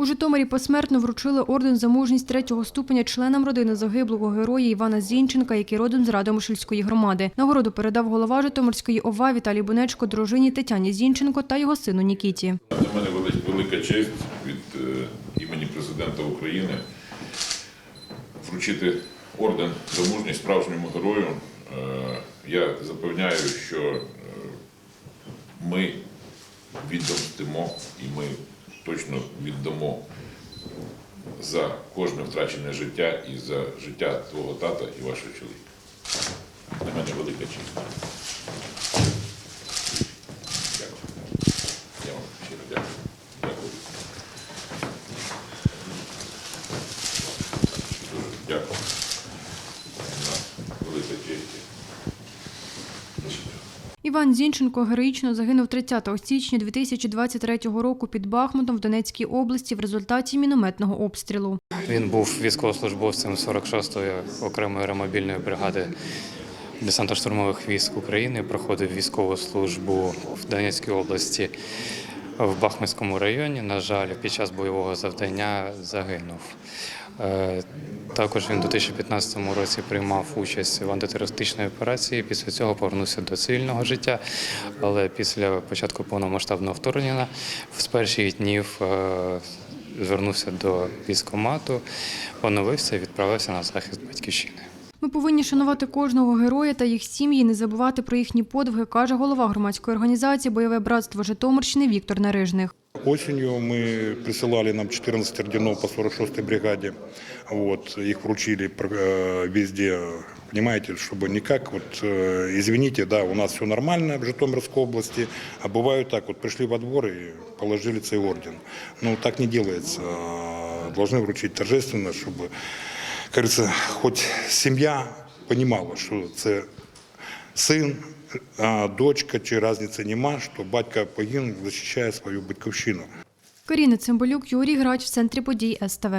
У Житомирі посмертно вручили орден за мужність третього ступеня членам родини загиблого героя Івана Зінченка, який родом з Радомишльської громади. Нагороду передав голова Житомирської ОВА Віталій Бунечко дружині Тетяні Зінченко та його сину Нікіті. Для мене велика честь від е, імені президента України вручити орден за мужність справжньому герою. Е, Я запевняю, що е, ми відомстимо і ми точно віддамо за кожне втрачене життя і за життя твого тата і вашого чоловіка. Для мене велика честь. Іван Зінченко героїчно загинув 30 січня 2023 року під Бахмутом в Донецькій області в результаті мінометного обстрілу. Він був військовослужбовцем 46-ї окремої аеромобільної бригади десантно-штурмових військ України. Проходив військову службу в Донецькій області в Бахмутському районі. На жаль, під час бойового завдання загинув. Е, Також він у 2015 році приймав участь в антитерористичній операції. Після цього повернувся до цивільного життя. Але після початку повномасштабного вторгнення з перших днів е, звернувся до військкомату, поновився і відправився на захист батьківщини. Ми повинні шанувати кожного героя та їх сім'ї, не забувати про їхні подвиги, каже голова громадської організації Бойове братство Житомирщини Віктор Нарижних. Осенью мы присылали нам 14 орденов по 46-й бригаде. Вот, их вручили э, везде, понимаете, чтобы никак, вот, э, извините, да, у нас все нормально в Житомирской области, а бывают так, вот пришли во двор и положили цей орден. Ну, так не делается. А, Должны вручить торжественно, чтобы, как говорится, хоть семья понимала, что это сын, а, дочка, чи різниці нема, що батько погинув, захищає свою батьківщину. Коріна Цимбалюк, Юрій Грач в центрі подій СТВ.